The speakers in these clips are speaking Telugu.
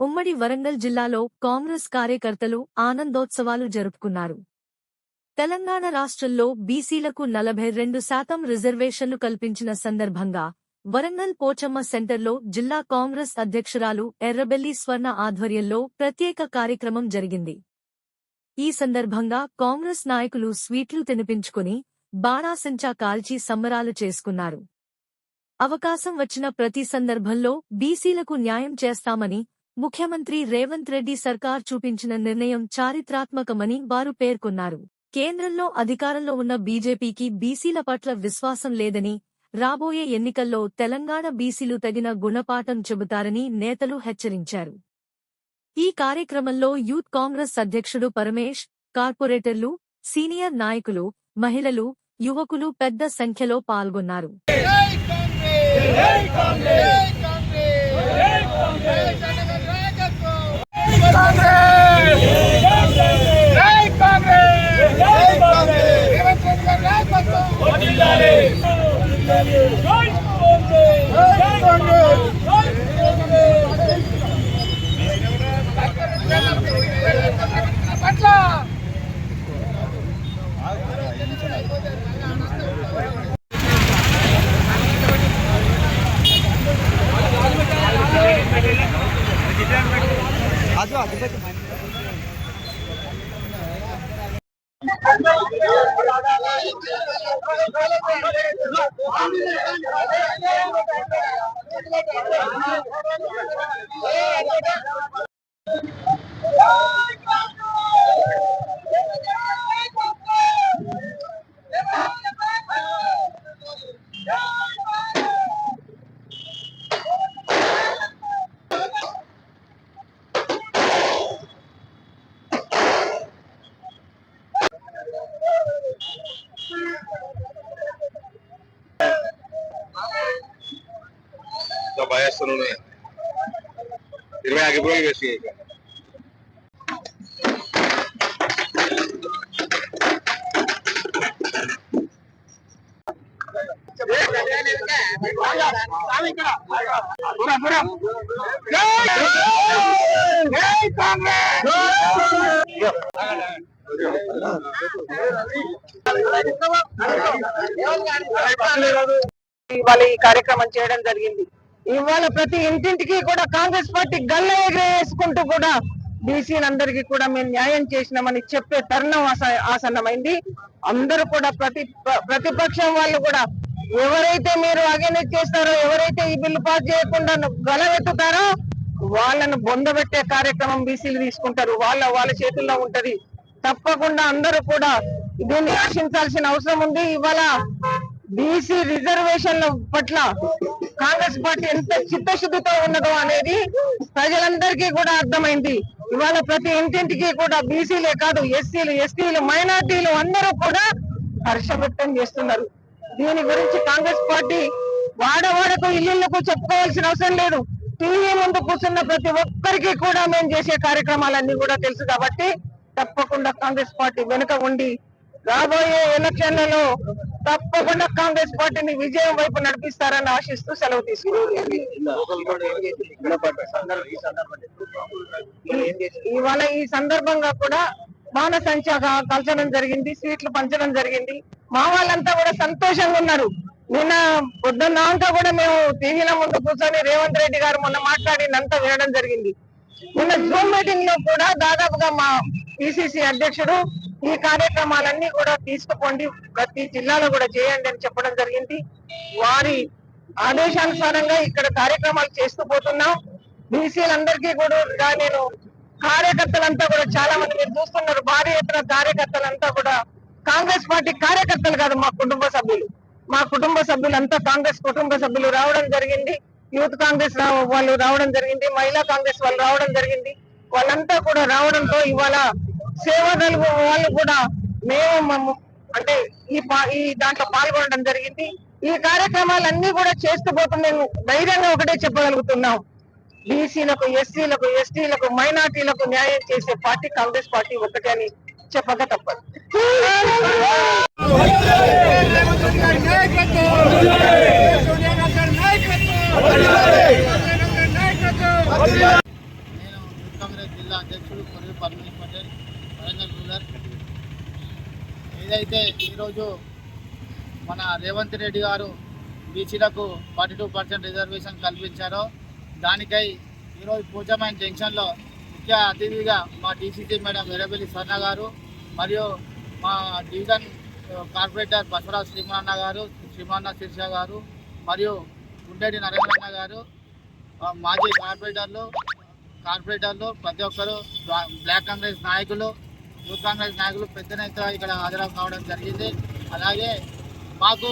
ఉమ్మడి వరంగల్ జిల్లాలో కాంగ్రెస్ కార్యకర్తలు ఆనందోత్సవాలు జరుపుకున్నారు. తెలంగాణ రాష్ట్రంలో బీసీలకు నలభై రెండు శాతం రిజర్వేషన్లు కల్పించిన సందర్భంగా వరంగల్ పోచమ్మ సెంటర్లో జిల్లా కాంగ్రెస్ అధ్యక్షురాలు ఎర్రబెల్లి స్వర్ణ ఆధ్వర్యంలో ప్రత్యేక కార్యక్రమం జరిగింది. ఈ సందర్భంగా కాంగ్రెస్ నాయకులు స్వీట్లు తినిపించుకుని బాణాసంచా కాల్చి సంబరాలు చేసుకున్నారు. అవకాశం వచ్చిన ప్రతి సందర్భంలో బీసీలకు న్యాయం చేస్తామని ముఖ్యమంత్రి రేవంత్ రెడ్డి సర్కార్ చూపించిన నిర్ణయం చారిత్రాత్మకమని వారు పేర్కొన్నారు. కేంద్రంలో అధికారంలో ఉన్న బీజేపీకి బీసీల పట్ల విశ్వాసం లేదని రాబోయే ఎన్నికల్లో తెలంగాణ బీసీలు తగిన గుణపాఠం చెబుతారని నేతలు హెచ్చరించారు. ఈ కార్యక్రమంలో యూత్ కాంగ్రెస్ అధ్యక్షుడు పరమేష్ కార్పొరేటర్లు సీనియర్ నాయకులు మహిళలు యువకులు పెద్ద సంఖ్యలో పాల్గొన్నారు జై కాంగ్రెస్ జై కాంగ్రెస్ జై కాంగ్రెస్ జై కాంగ్రెస్ ਹੱਥ ਵਿੱਚ। పాయేస్తూనే ఉన్నాయి ఇరవై అగ్గిపురాలు వేసి. ఇవాళ ఈ కార్యక్రమం చేయడం జరిగింది. ఇవాళ ప్రతి ఇంటింటికి కూడా కాంగ్రెస్ పార్టీ గల్ల ఎగరేసుకుంటూ కూడా బీసీలందరికీ కూడా మేము న్యాయం చేసినామని చెప్పే తరుణం ఆస- ఆసన్నమైంది. అందరూ కూడా ప్రతి ప్రతిపక్షం వాళ్ళు కూడా ఎవరైతే మీరు అగెనెస్ట్ చేస్తారో ఎవరైతే ఈ బిల్లు పాస్ చేయకుండా గలవెత్తుతారో వాళ్ళను బొందబెట్టే కార్యక్రమం బీసీలు తీసుకుంటారు. వాళ్ళ వాళ్ళ చేతుల్లో ఉంటది. తప్పకుండా అందరూ కూడా దీన్ని రక్షించాల్సిన అవసరం ఉంది. ఇవాళ బీసీ రిజర్వేషన్ల పట్ల కాంగ్రెస్ పార్టీ ఎంత చిత్తశుద్ధితో ఉన్నదో అనేది ప్రజలందరికీ కూడా అర్థమైంది. ఇవాళ ప్రతి ఇంటింటికి కూడా బీసీలే కాదు ఎస్సీలు ఎస్టీలు మైనార్టీలు అందరూ కూడా హర్ష వ్యక్తం చేస్తున్నారు. దీని గురించి కాంగ్రెస్ పార్టీ వాడవాడకు ఇల్లులకు చెప్పుకోవాల్సిన అవసరం లేదు. టీవీ ముందు కూర్చున్న ప్రతి ఒక్కరికి కూడా మేము చేసే కార్యక్రమాలన్నీ కూడా తెలుసు కాబట్టి తప్పకుండా కాంగ్రెస్ పార్టీ వెనుక ఉండి రాబోయే ఎలక్షన్లలో తప్పకుండా కాంగ్రెస్ పార్టీని విజయం వైపు నడిపిస్తారని ఆశిస్తూ సెలవు తీసుకున్నారు. ఇవాళ ఈ సందర్భంగా కూడా బాణసంచ కా- కాల్చడం జరిగింది స్వీట్లు పంచడం జరిగింది. మా వాళ్ళంతా కూడా సంతోషంగా ఉన్నారు. నిన్న పొద్దున్నాక కూడా మేము టీవీల ముందు కూర్చొని రేవంత్ రెడ్డి గారు మొన్న మాట్లాడినంతా వినడం జరిగింది. నిన్న జూమ్ మీటింగ్లో కూడా దాదాపుగా మా పిసిసి అధ్యక్షుడు ఈ కార్యక్రమాలన్నీ కూడా తీసుకుపోండి ప్రతి జిల్లాలో కూడా చేయండి అని చెప్పడం జరిగింది. వారి ఆదేశానుసారంగా ఇక్కడ కార్యక్రమాలు చేస్తూ పోతున్నాం. బీసీలందరికీ కూడా నేను కార్యకర్తలంతా కూడా చాలా మంది మీరు చూస్తున్నారు. భారీ ఎత్తున కార్యకర్తలంతా కూడా కాంగ్రెస్ పార్టీ కార్యకర్తలు కాదు మా కుటుంబ సభ్యులు. మా కుటుంబ సభ్యులంతా కాంగ్రెస్ కుటుంబ సభ్యులు రావడం జరిగింది. యూత్ కాంగ్రెస్ వాళ్ళు రావడం జరిగింది. మహిళా కాంగ్రెస్ వాళ్ళు రావడం జరిగింది. వాళ్ళంతా కూడా రావడంతో ఇవాళ సేవదలు వాళ్ళు కూడా మేము అంటే ఈ ఈ దాంట్లో పాల్గొనడం జరిగింది ఈ కార్యక్రమాలన్నీ కూడా చేస్తూ పోతూ ధైర్యంగా ఒకటే చెప్పగలుగుతున్నాం బీసీలకు ఎస్సీలకు ఎస్టీలకు మైనార్టీలకు న్యాయం చేసే పార్టీ కాంగ్రెస్ పార్టీ ఒకటే అని చెప్పక తప్పదు నేను కాంగ్రెస్ జిల్లా అధ్యక్షుడు కొరవి పరమేశ్ పటేల్ వరంగల్ రూరల్. ఏదైతే ఈరోజు మన రేవంత్ రెడ్డి గారు బీసీలకు ఫార్టీ టూ పర్సెంట్ రిజర్వేషన్ కల్పించారో దానికై ఈరోజు పూజమైన జంక్షన్లో ముఖ్య అతిథిగా మా డీసీసీ మేడం వీరబెల్లి స్వర్ణ గారు మరియు మా డివిజన్ కార్పొరేటర్ బసవరాజ్ శ్రీమన్న గారు శ్రీమన్న శీర్ష గారు మరియు గుండెడి నరేంద్రన్న గారు మాజీ కార్పొరేటర్లు కార్పొరేటర్లు ప్రతి ఒక్కరు బ్లాక్ కాంగ్రెస్ నాయకులు యూత్ కాంగ్రెస్ నాయకులు పెద్ద ఎత్తున ఇక్కడ హాజరు కావడం జరిగింది. అలాగే మాకు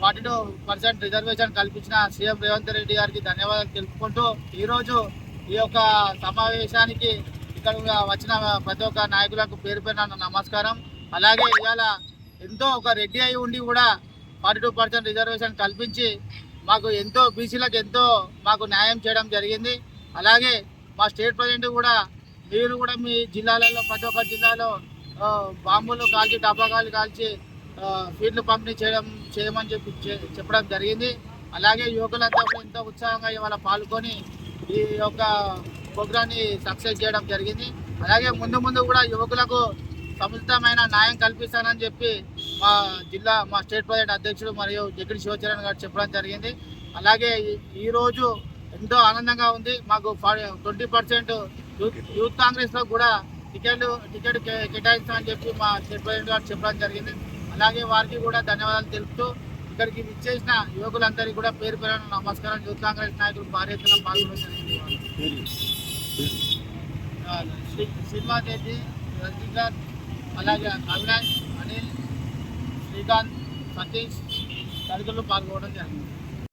ఫార్టీ టూ పర్సెంట్ రిజర్వేషన్ కల్పించిన సీఎం రేవంత్ రెడ్డి గారికి ధన్యవాదాలు తెలుపుకుంటూ ఈరోజు ఈ యొక్క సమావేశానికి ఇక్కడ వచ్చిన ప్రతి ఒక్క నాయకులకు పేరు పైన నమస్కారం. అలాగే ఇవాళ ఎంతో ఒక రెడ్డి అయి ఉండి కూడా ఫార్టీ టూ పర్సెంట్ రిజర్వేషన్ కల్పించి మాకు ఎంతో బీసీలకు ఎంతో మాకు న్యాయం చేయడం జరిగింది. అలాగే మా స్టేట్ ప్రజెంట్ కూడా మీరు కూడా మీ జిల్లాలలో ప్రతి ఒక్క జిల్లాలో బాంబులు కాల్చి టపాకాయలు కాల్చి ఫీడ్లు పంపిణీ చేయడం చేయమని చెప్పి చె- చెప్పడం జరిగింది. అలాగే యువకులంతా కూడా ఎంతో ఉత్సాహంగా ఇవాళ పాల్గొని ఈ యొక్క ప్రోగ్రాన్ని సక్సెస్ చేయడం జరిగింది. అలాగే ముందు ముందు కూడా యువకులకు సముచితమైన న్యాయం కల్పిస్తానని చెప్పి మా జిల్లా మా స్టేట్ ప్రజెంట్ అధ్యక్షుడు మరియు జగడి శివచరణ్ గారు చెప్పడం జరిగింది. అలాగే ఈరోజు ఎంతో ఆనందంగా ఉంది. మాకు ట్వంటీ పర్సెంట్ యూత్ కాంగ్రెస్లో కూడా టికెట్ టికెట్ కే- కేటాయిస్తామని చెప్పి మా స్టేట్ గారు చెప్పడం జరిగింది. అలాగే వారికి కూడా ధన్యవాదాలు తెలుపుతూ ఇక్కడికి విచ్చేసిన యువకులందరికీ కూడా పేరు పేరు నమస్కారం. యూత్ కాంగ్రెస్ నాయకులు భారీ ఎత్తున పాల్గొనడం జరిగింది. శ్రీనివాస్ రెడ్డి శ్రీనివాస్ రజనీకాంత్ అలాగే అవినాష్ అనిల్ శ్రీకాంత్ సతీష్ తదితరులు పాల్గొనడం జరిగింది.